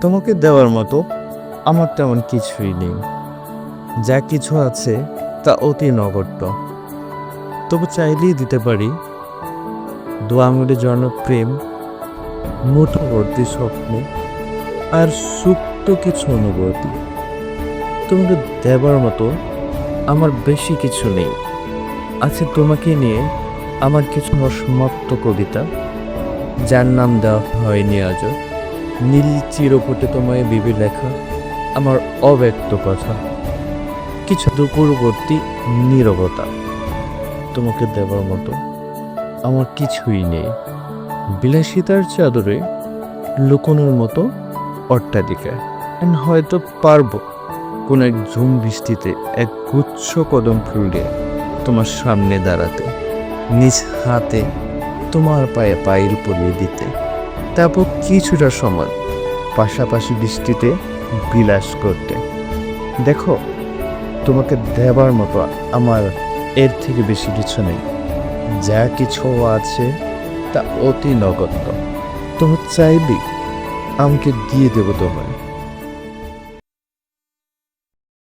তোমাকে দেওয়ার মতো আমার তেমন কিছুই নেই। যা কিছু আছে তা অতি নগণ্য। তবু চাইলেই দিতে পারি। দু আঙুলে জন্য প্রেম মুঠোবর্তী স্বপ্ন আর সুপ্ত কিছু অনুভূতি। তোমাকে দেবার মতো আমার বেশি কিছু নেই। আছে তোমাকে নিয়ে আমার কিছু অসমাপ্ত কবিতা, যার নাম দেওয়া হয়নি আজও। নীল চিরপটে তোমায় বিবি লেখা, আমার অব্যক্ত কথা। কিছু দুপুরবর্তী নীরবতা তোমাকে দেবার মতো আমার কিছুই নেই। বিলাসিতার চাদরে লুকোনোর মতো অট্টালিকায় And হয়তো পারব কোন এক ঝুম বৃষ্টিতে এক গুচ্ছ কদম ফুল তোমার সামনে দাঁড়াতে, নিজ হাতে তোমার পায়ে পায়ের পরিয়ে দিতে। তারপর কিছুটা সময়, পাশাপাশি বৃষ্টিতে বিলাস করতে। দেখো, তোমাকে দেবার মতো আমার এর থেকে বেশি কিছু নেই। যা কিছু আছে, তা অতি নগণ্য। তুমি চাইবি, আমাকে দিয়ে দেবো তোমায়।